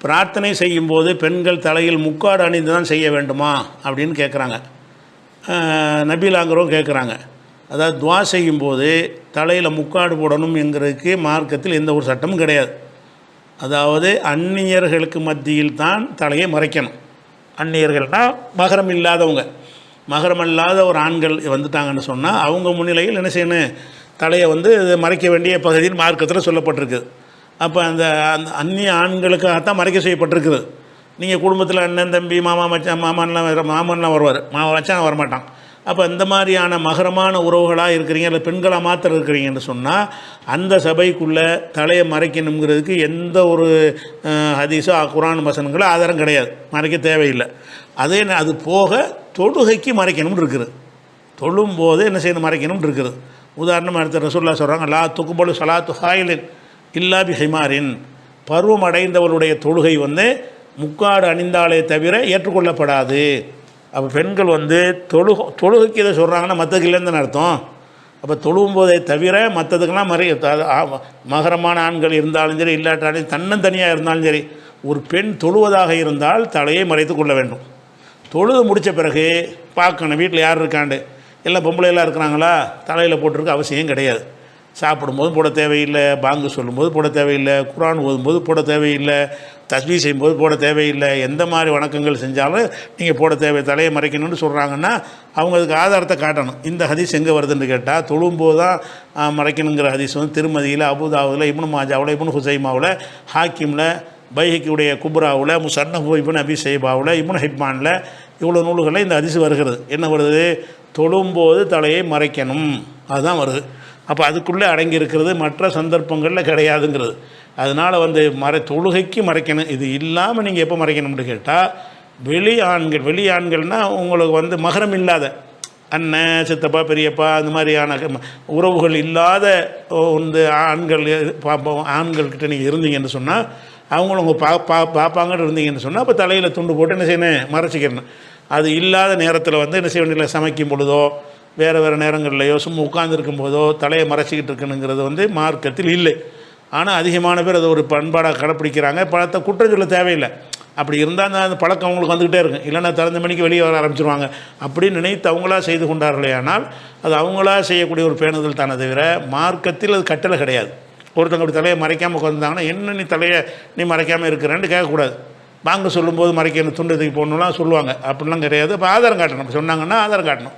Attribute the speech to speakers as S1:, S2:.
S1: பிரார்த்தனை செய்யும்போது பெண்கள் தலையில் முக்காடு அணிந்து தான் செய்ய வேண்டுமா? அப்படின்னு கேட்குறாங்க நபிலாங்கிறவங்க கேட்குறாங்க அதாவது துவா செய்யும்போது தலையில் முக்காடு போடணும் என்கிறதுக்கு மார்க்கத்தில் எந்த ஒரு சட்டமும் கிடையாது. அதாவது அந்நியர்களுக்கு மத்தியில் தான் தலையை மறைக்கணும். அந்நியர்கள்னால் மகரம் இல்லாதவங்க. மகரம் இல்லாத ஒரு ஆண்கள் வந்துட்டாங்கன்னு சொன்னால் அவங்க முன்னிலையில் என்ன செய்யணும்? தலையை வந்து மறைக்க வேண்டிய பகுதியில் மார்க்கத்தில் சொல்லப்பட்டிருக்குது அப்போ அந்த அந்த அந்நிய ஆண்களுக்காகத்தான் மறைக்க செய்யப்பட்டிருக்குது. நீங்கள் குடும்பத்தில் அண்ணன் தம்பி மாமா மச்சான் மாமன்லாம் வர மாமன்லாம் வருவார். மாமா மச்சான் வரமாட்டான். அப்போ இந்த மாதிரியான மகரமான உறவுகளாக இருக்கிறீங்க இல்லை பெண்களாக மாத்திரம் இருக்கிறீங்கன்னு சொன்னால் அந்த சபைக்குள்ளே தலையை மறைக்கணுங்கிறதுக்கு எந்த ஒரு ஹதீஸோ குரான் வசனங்களோ ஆதாரம் கிடையாது. மறைக்க தேவையில்லை. அதே அது போக தொழுகைக்கு மறைக்கணும்னு இருக்குது. தொழும்போது என்ன செய்யணும்? மறைக்கணும்னு இருக்குது. உதாரணமாக எடுத்து ரசூல்லா சொல்கிறாங்க லா துக்குபலு சலாத்து ஹாயிலின். இல்லா ஹைமாரின் பருவமடைந்தவருடைய பருவம் தொழுகை வந்து முக்காடு அணிந்தாலே தவிர ஏற்றுக்கொள்ளப்படாது. அப்போ பெண்கள் வந்து தொழுக தொழுகைக்கு இதை சொல்கிறாங்கன்னா மற்றதுக்கு இல்லைன்னு அர்த்தம். அப்போ தொழுவும் போதே தவிர மற்றதுக்கெல்லாம் மறை மகரமான ஆண்கள் இருந்தாலும் சரி இல்லாட்டாலும் தன்னந்தனியாக இருந்தாலும் சரி ஒரு பெண் தொழுவதாக இருந்தால் தலையை மறைத்து கொள்ள வேண்டும். தொழுது முடித்த பிறகு பார்க்கணும் வீட்டில் யார் இருக்காண்டு? எல்லாம் பொம்பளை எல்லாம் இருக்கிறாங்களா? தலையில் போட்டிருக்க அவசியம் கிடையாது. சாப்பிடும்போது போட தேவையில்லை பாங்கு சொல்லும்போது போட தேவையில்லை குரான் ஓதும்போது போட தேவையில்லை தஸ்பீ செய்யும்போது போட தேவையில்லை எந்த மாதிரி வணக்கங்கள் செஞ்சாலும் நீங்கள் போட தேவை தலையை மறைக்கணும்னு சொல்கிறாங்கன்னா அவங்க அதுக்கு ஆதாரத்தை காட்டணும். இந்த ஹதீஸ் எங்கே வருதுன்னு கேட்டால் தொழும்போது தான் மறைக்கணுங்கிற ஹதீஸ் வந்து திருமதியில் அபுதாவில் இப்னு மாஜாவில் இப்னு ஹுசைமாவில் ஹாக்கிமில் பைஹிக்குடைய குப்ராவில் முசன்னஹு இப்னு அபி சைபாவில் இப்னு ஹிப்மானில் இவ்வளோ நூல்களில் இந்த ஹதீஸ் வருகிறது. என்ன வருது? தொழும்போது தலையை மறைக்கணும். அதுதான் வருது. அப்போ அதுக்குள்ளே அடங்கி இருக்கிறது மற்ற சந்தர்ப்பங்களில் கிடையாதுங்கிறது. அதனால் வந்து மறை தொழுகைக்கு மறைக்கணும். இது இல்லாமல் நீங்கள் எப்போ மறைக்கணும்னு கேட்டால் வெளி ஆண்கள் வெளி ஆண்கள்னால் உங்களுக்கு வந்து மகரம் இல்லாத அண்ணன் சித்தப்பா பெரியப்பா அந்த மாதிரியான உறவுகள் இல்லாத வந்து ஆண்கள் பாப்பா ஆண்கள்கிட்ட நீங்கள் இருந்தீங்கன்னு சொன்னால் அவங்களும் உங்கள் பா பா பார்ப்பாங்கன்னு இருந்தீங்கன்னு சொன்னால் அப்போ தலையில் துண்டு போட்டு என்ன செய்யணும்? மறைச்சிக்கிறணும் அது இல்லாத நேரத்தில் வந்து என்ன செய்ய வேண்டிய சமைக்கும் பொழுதோ வேறு வேறு நேரங்கள்லையோ சும்மா உட்காந்துருக்கும் போதோ தலையை மறைச்சிக்கிட்டு இருக்கணுங்கிறது வந்து மார்க்கத்தில் இல்லை. ஆனால் அதிகமான பேர் அதை ஒரு பண்பாடாக கடைப்பிடிக்கிறாங்க. பழத்தை குற்றம் சொல்ல தேவையில்லை. அப்படி இருந்தால் அந்த அந்த பழக்கம் அவங்களுக்கு வந்துக்கிட்டே இருக்கும். இல்லைன்னா திறந்த மணிக்கு வெளியே வர ஆரம்பிச்சிருவாங்க. அப்படின்னு நினைத்து அவங்களா செய்து கொண்டார்களே ஆனால் அது அவங்களா செய்யக்கூடிய ஒரு பேணுதல் தானே தவிர மார்க்கத்தில் அது கட்டளை கிடையாது. ஒருத்தங்க அப்படி தலையை மறைக்காமல் உட்காந்துருந்தாங்கன்னா என்ன நீ தலையை நீ மறைக்காமல் இருக்கிறேன்னு கேட்கக்கூடாது. வாங்க சொல்லும்போது மறைக்கணும் துண்டத்துக்கு போகணும்லாம் சொல்லுவாங்க. அப்படிலாம் கிடையாது. இப்போ ஆதாரம் காட்டணும். சொன்னாங்கன்னா ஆதாரம் காட்டணும்.